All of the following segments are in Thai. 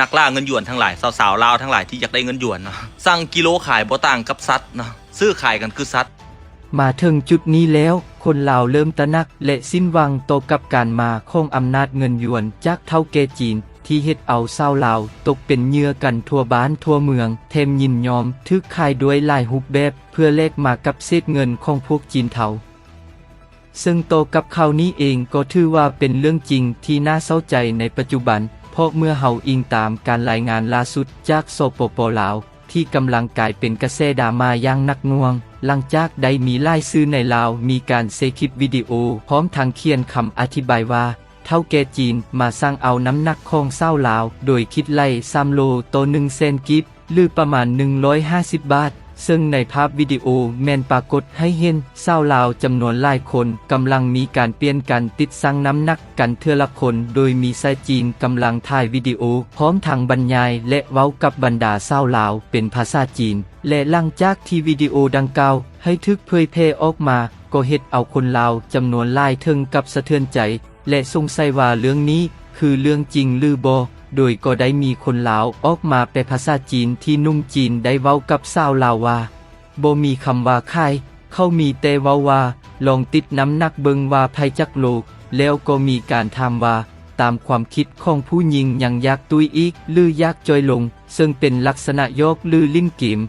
นักล่าเงินหยวนทั้งหลายสาวๆลาวทั้งหลายที่อยากได้เงินหยวนเนาะสั่งกิโลขายบ่ต่างกับซัดเนาะซื้อขายกันคือซัดมาถึงจุดนี้แล้ว คนลาวเริ่มตระหนักและสิ้นหวังต่อกับการมาของอำนาจเงินหยวนจากเท่าแก่จีน ที่เฮ็ดเอาชาวลาว ตกเป็นเหยื่อกันทั่วบ้านทั่วเมือง เทมยินยอมทึกขายด้วยลายรูปแบบ เพื่อแลกมากับเศษเงินของพวกจีนเทาซึ่งโตกับเขานี้เองก็ถือว่าเป็นเรื่องจริงที่น่าเศร้าใจในปัจจุบัน ราะเมื่อเฮาอิงตามการรายงานล่าสุดจากสปโปลาว ที่กำลังกลายเป็นกระแสดราม่าอย่างนักน่วง หลังจากได้มีไล่ซื้อในลาวมีการเซคลิปวิดีโอ พร้อมทางเขียนคำอธิบายว่า เท่าแก่จีนมาสร้างเอาน้ำหนักของเศร้าลาว โดยคิดไล่ซ้ำโลโตหนึ่งเซนกิฟหรือประมาณ 150 บาท ซึ่งในภาพวิดีโอแมนปรากฏให้เห็นเศร้าลาวจำนวนหลายคนกำลังมีการเปลี่ยนกันติดสั่งน้ำหนักกันเทือละคน โดยมีชายจีนกำลังถ่ายวิดีโอ พร้อมทางบรรยายและเว้ากับบรรดาเศร้าลาวเป็นภาษาจีน และหลังจากที่วิดีโอดังกล่าวให้ทึกเผยแพร่ออกมา ก็เฮ็ดเอาคนลาวจำนวนหลายถึงกับสะเทือนใจ และสงสัยว่าเรื่องนี้คือเรื่องจริงหรือบ่ โดยก็ได้มีคนลาวออกมาแปลภาษาจีนที่นุ่มจีนได้เว้ากับสาวลาวว่าบ่มีคำว่าคายเขามีแต่ว้าว่าลองติดน้ำหนักเบิงว่าภัยจักโลก แล้วก็มีการถาว่า ตามความคิดของผู้หญิงยังยากตุยอีกหรืออยากจอยลง ซึ่งเป็นลักษณะยกหรือลิ้นเกม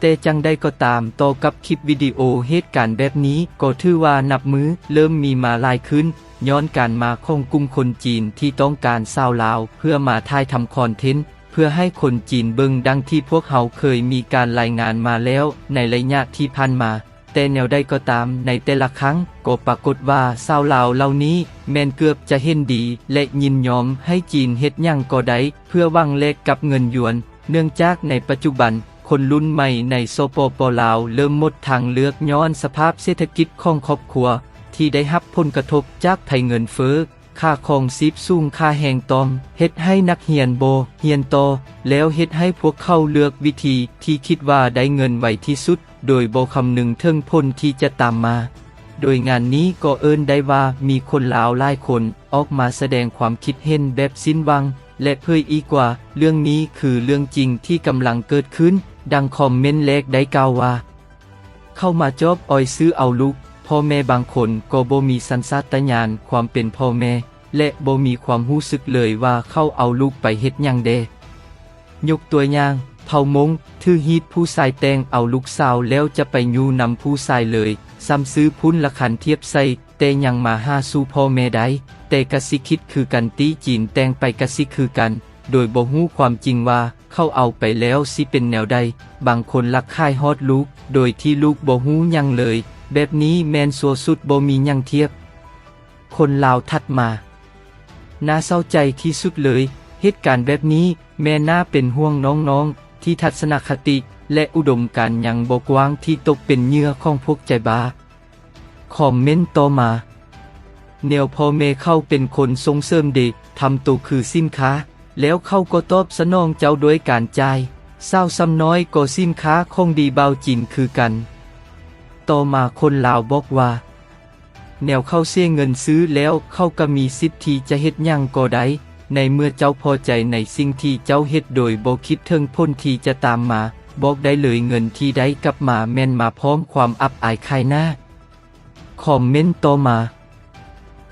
แต่จังได้ก็ตามต่อกับคลิปวิดีโอเหตุการณ์แบบนี้ก็ถือว่านับมือเริ่มมีมาลายขึ้น ย้อนการมาของกลุ่มคนจีนที่ต้องการสาวลาว เพื่อมาถ่ายทำคอนเทนต์เพื่อให้คนจีนเบิงดังที่พวกเขาเคยมีการรายงานมาแล้วในระยะที่ผ่านมา แต่แนวใดก็ตามในแต่ละครั้งก็ปรากฏว่าสาวลาวเหล่านี้แม่นเกือบจะเห็นดีและยินยอมให้จีนเฮ็ดหยังก็ได้เพื่อหวังแลกกับเงินหยวน เนื่องจากในปัจจุบันคนรุ่นใหม่ในโซโปโปลาวเริ่มหมดทางเลือกย้อนสภาพเศรษฐกิจของครอบครัว ที่ได้รับผลกระทบจากภัยเงินเฟ้อค่าของซีบสูงค่าแหงตอมเฮ็ดให้นักเรียนโบเรียนโตอแล้วเฮ็ดให้พวกเขาเลือกวิธีที่คิดว่าได้เงินไวที่สุด โดยบ่คำนึงถึงผลที่จะตามมา โดยงานนี้ก็เอิ้นได้ว่ามีคนลาวหลายคนออกมาแสดงความคิดเห็นแบบสิ้นหวัง และเผยอีกว่า เรื่องนี้คือเรื่องจริงที่กำลังเกิดขึ้น ดังคอมเมนต์แรกได้กล่าวว่า เข้ามาจอบออยซื้อเอาลูก พ่อแม่บางคนก็บ่มีสัญชาตญาณความเป็นพ่อแม่ และบ่มีความรู้สึกเลยว่าเข้าเอาลูกไปเฮ็ดหยังเดยกตัวอย่างเผามงถือฮีดผู้ชายแต่งเอาลูกสาวแล้วจะไปอยู่นำผู้ชายเลยซ้ำซื้อพุ้นละคันเทียบใส่แต่ยังมาหาสู่พ่อแม่ได้แต่กสิคิดคือกันตีจีนแต่งไปกสิคือกัน โดยบ่ฮู้ความจริงว่าเข้าเอาไปแล้วสิเป็นแนวใด บางคนลักค่ายฮอดลูก โดยที่ลูกบ่ฮู้ยังเลย แบบนี้แมนสัวสุดโบมียังเทียบ คนลาวถัดมา น่าเศร้าใจที่สุดเลย เหตุการณ์แบบนี้แม่น่าเป็นห่วงน้องๆ ที่ทัศนคติและอุดมการยังบกว้างที่ตกเป็นเยื่อของพวกใจบาคอมเมนต์ต่อมาแนวพ่อแม่เข้าเป็นคนส่งเสริมเด็กทำตัวคือสินค้า แล้วเข้าก็ตอบสนองเจ้าโดยการจ่ายเศร้าซ้ำน้อยก็สินค้าคงดีเบาจินคือกัน ต่อมาคนลาวบอกว่า แนวเข้าเสียเงินซื้อแล้วเข้าก็มีสิทธิจะเฮ็ดยังก็ได้ในเมื่อเจ้าพอใจในสิ่งที่เจ้าเฮ็ดโดยบ่คิดถึงพ้นที่จะตามมา บอกได้เลยเงินที่ได้กลับมาแม่นมาพร้อมความอับอายขายหน้า คอมเมนต์ต่อมา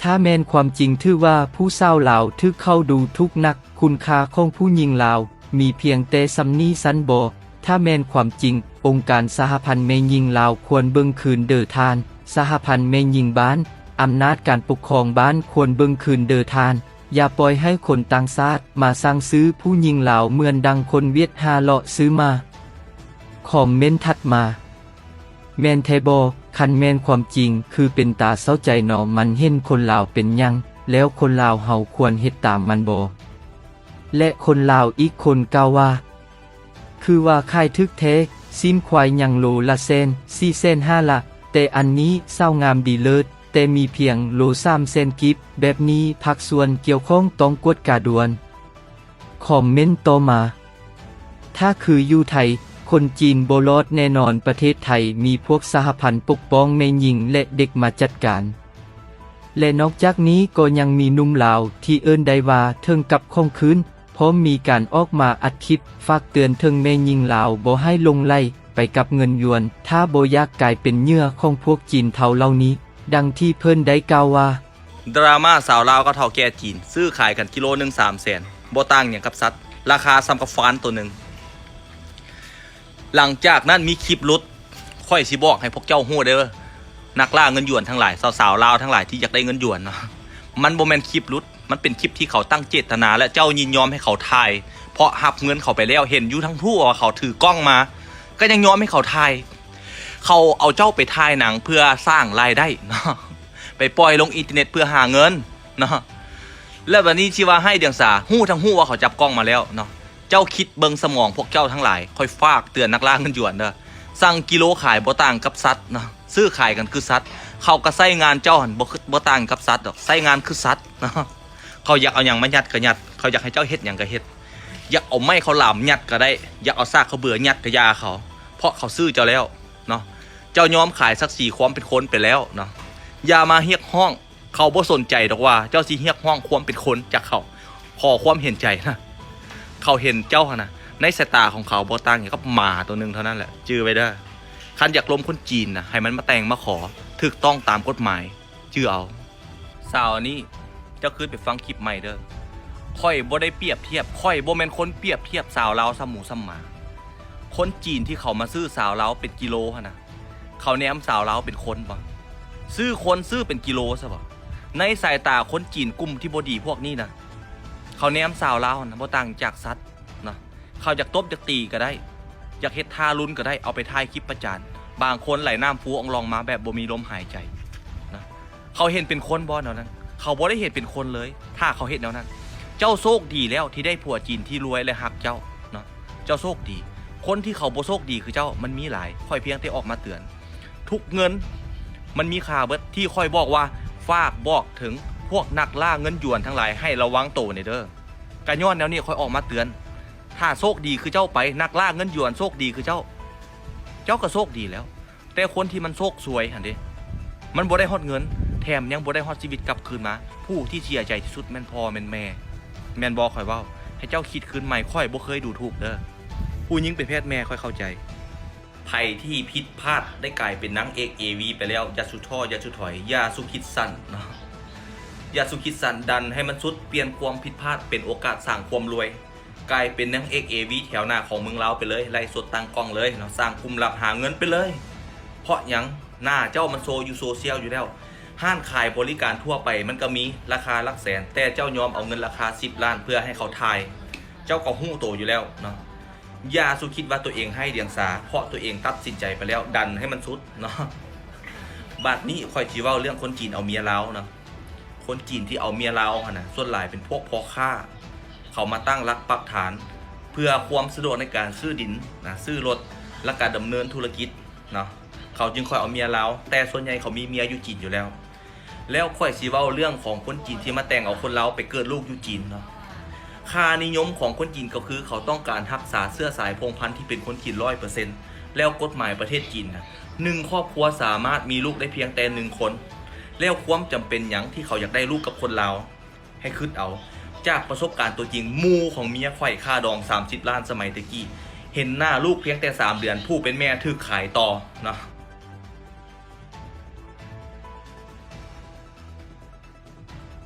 ถ้าแม่นความจริงถือว่าผู้เศร้าลาวทึกเข้าดูทุกนัก คุณค่าของผู้หญิงลาวมีเพียงแต่สำนี้สันบอถ้าแม่นความจริง องค์การสหพันธ์แม่หญิงลาวควรเบิ่งคืนเดือทาน สหพันธ์แม่หญิงบ้าน อำนาจการปกครองบ้านควรเบิ่งคืนเดือทาน อย่าปล่อยให้คนต่างชาติมาสร้างซื้อผู้หญิงลาวเหมือนดังคนเวียดฮาเลาะซื้อมา คอมเมนต์ถัดมาแมนเทบอคันแมนความจริงคือเป็นตาเศร้าใจหนอมันเห็นคนลาวเป็นยัง แล้วคนลาวเฮาควรเฮ็ดตามมันบอและคนลาวอีกคนกล่าวว่า คือว่าค่ายทึกเท ซิมควายยังโลละเซนสี่เซนห้าละแต่อันนี้เศร้างามดีเลิศแต่มีเพียงโลสามเซนกิฟแบบนี้พักส่วนเกี่ยวข้องต้องกดกาดวน คอมเมนต์ต่อมา ถ้าคืออยู่ไทย คนจีนโบรอดแน่นอนประเทศไทยมีพวกสหพันธ์ปกป้องแม่หญิงและเด็กมาจัดการและนอกจากนี้ก็ยังมีนุ่มลาวที่เอิ้นได้ว่าเทิงกับคงคืน พร้อมมีการออกมาอัดคลิปฝากเตือนถึงแม่ยิงลาวบ่ให้ลงไล่ไปกับเงินยวน ถ้าบ่อยากกลายเป็นเหยื่อของพวกจีนเทาเหล่านี้ ดังที่เพิ่นได้กล่าวว่า ดราม่าสาวลาวก็เท่าแก่จีน ซื้อขายกันกิโลหนึ่งสามแสนบ่ต่างอย่างกับสัตว์ ราคาซ้ำกับฟานตัวหนึ่ง หลังจากนั้นมีคลิปลุดค่อยสิบอกให้พวกเจ้าฮู้เด้อนักล่าเงินหยวนทั้งหลายสาวๆลาวทั้งหลายที่อยากได้เงินหยวนเนาะมันบ่แม่นคลิปลุด มันเป็นคลิปที่เขาตั้งเจตนา และเจ้ายินยอมให้เขาถ่าย เพราะหับเงินเขาไปแล้วเห็นอยู่ทั้งทั่วว่าเขาถือกล้องมา ก็ยังยอมให้เขาถ่าย เขาเอาเจ้าไปถ่ายหนังเพื่อสร้างรายได้เนาะไปปล่อยลงอินเทอร์เน็ตเพื่อหาเงินเนาะแล้ววันนี้ที่ว่าให้เดียงสาหู้ทั้งหู้ว่าเขาจับกล้องมาแล้วเนาะเจ้าคิดเบิงสมองพวกเจ้าทั้งหลายค่อยฝากเตือนนักล่าเงินหยวนเด้อสั่งกิโลขายบ่ต่างกับซัดเนาะซื้อขายกันคือซัดเขาก็ใส่งานเจ้าหันบ่บ่ต่างกับซัดดอกใส่งานคือซัดเนาะ เขาอยากเอาหยังมายัดก็ยัด เขาอยากให้เจ้าเฮ็ดหยังก็เฮ็ด อยากเอาไม้เขาหลามยัดก็ได้ อยากเอาซากเขาเบื่อยัดก็ยาเขา เพราะเขาซื้อเจ้าแล้วเนาะ เจ้ายอมขายสักสี่ความเป็นคนไปแล้วเนาะ อย่ามาเฮียกห้อง เขาบ่สนใจดอกว่า เจ้าสิเฮียกห้องความเป็นคนจากเขา ขอความเห็นใจนะ เขาเห็นเจ้านะในสายตาของเขาบ่ต่างอย่างกับหมาตัวหนึ่งเท่านั้นแหละจื้อไว้เด้คันอยากล้มคนจีนนะให้มันมาแต่งมาขอถูกต้องตามกฎหมายจื้อเอาสาวนี้ จ้าคืนไปฟังคลิปใหม่เด้อค่อยบ่ได้เปรียบเทียบค่อยบ่แม่นคนเปรียบเทียบสาวลาวซ้ำหมูซ้ำหมาคนจีนที่เขามาซื้อสาวลาวเป็นกิโลหั่นะเขาแนมสาวลาวเป็นคนบ่ซื้อคนซื้อเป็นกิโลซะบ่ในสายตาคนจีนกลุ่มที่บดีพวกนี้นะเขาแนมสาวลาวนะบ่ต่างจากสัตว์นะเขาอยากตบอยากตีก็ได้อยากเฮ็ดท่ารุนก็ได้เอาไปถ่ายคลิปประจานบางคนไหลน้ำฟูอองลองมาแบบบ่มีลมหายใจนะเขาเห็นเป็นคนบ่แนวนั้น เขาบ่ได้เห็นเป็นคนเลย ถ้าเขาเห็นแนวนั้น เจ้าโชคดีแล้วที่ได้ผัวจีนที่รวยและฮักเจ้าเนาะเจ้าโชคดี คนที่เขาบ่โชคดีคือเจ้ามันมีหลายค่อยเพียงแต่ออกมาเตือน ทุกเงินมันมีค่าเบิดที่ค่อยบอกว่าฝากบอกถึงพวกนักล่าเงินหยวนทั้งหลายให้ระวังโตในเด้อการย้อนแนวนี้ค่อยออกมาเตือน ถ้าโชคดีคือเจ้าไปนักล่าเงินหยวนโชคดีคือเจ้า เจ้าก็โชคดีแล้ว แต่คนที่มันโชคสวยหันเด้มันบ่ได้ฮอดเงิน แถมยังบ่ได้ฮอดชีวิตกลับคืนมา ผู้ที่เสียใจที่สุดแม่นพ่อแม่นแม่ แม่นบ่ค่อยเว้า ให้เจ้าคิดคืนใหม่ค่อยบ่เคยดูถูกเด้อผู้หญิงเป็นเพศแม่ค่อยเข้าใจภัยที่ผิดพลาดได้กลายเป็นนางเอกเอวีไปแล้วยาสุดท่อยาสุดถอยยาสุคิดสั้นเนาะยาสุคิดสั้นดันให้มันสุดเปลี่ยนความผิดพลาดเป็นโอกาสสร้างความรวย กลายเป็นนางเอกเอวีแถวหน้าของเมืองเราไปเลยไล่สดตังกล้องเลยเนาะสร้างกลุ่มลับหาเงินไปเลย เพราะยังหน้าเจ้ามันโซอยู่โซเชียลอยู่แล้ว ห้านขายบริการทั่วไปมันก็มีราคาลักแสน แต่เจ้ายอมเอาเงินราคา 10 ล้านเพื่อให้เขาทาย เจ้าก็หู้โตอยู่แล้วเนาะอย่าสุคิดว่าตัวเองให้เดียงสา เพราะตัวเองตัดสินใจไปแล้วดันให้มันสุดเนาะบัดนี้คอยจีว่าเรื่องคนจีนเอาเมียเราเนาะคนจีนที่เอาเมียเราอะนะส่วนหลายเป็นพวกพ่อค้า เขามาตั้งรักปักฐาน เพื่อความสะดวกในการซื้อดินนะซื้อรถและการดำเนินธุรกิจเนาะ เขาจึงคอยเอาเมียเราแต่ส่วนใหญ่เขามีเมียอยู่จีนอยู่แล้ว แล้วค่อยสีเว่าเรื่องของคนจีนที่มาแต่งเอาคนเราไปเกิดลูกอยู่จีนเนาะค่านิยมของคนจีนก็คือเขาต้องการรักษาเสื้อสายพงพันธุ์ที่เป็นคนจีนร้อยเปอร์เซ็นต์แล้วกฎหมายประเทศจีนนะหนึ่งครอบครัวสามารถมีลูกได้เพียงแต่หนึ่งคน แล้วความจำเป็นหยังที่เขาอยากได้ลูกกับคนลาให้คิดเอา จากประสบการณ์ตัวจริงมูของเมียไข่ค่าดอง 30 ล้านสมัยตะกี้ เห็นหน้าลูกเพียงแต่ 3 เดือนผู้เป็นแม่ถูกขายต่อเนาะ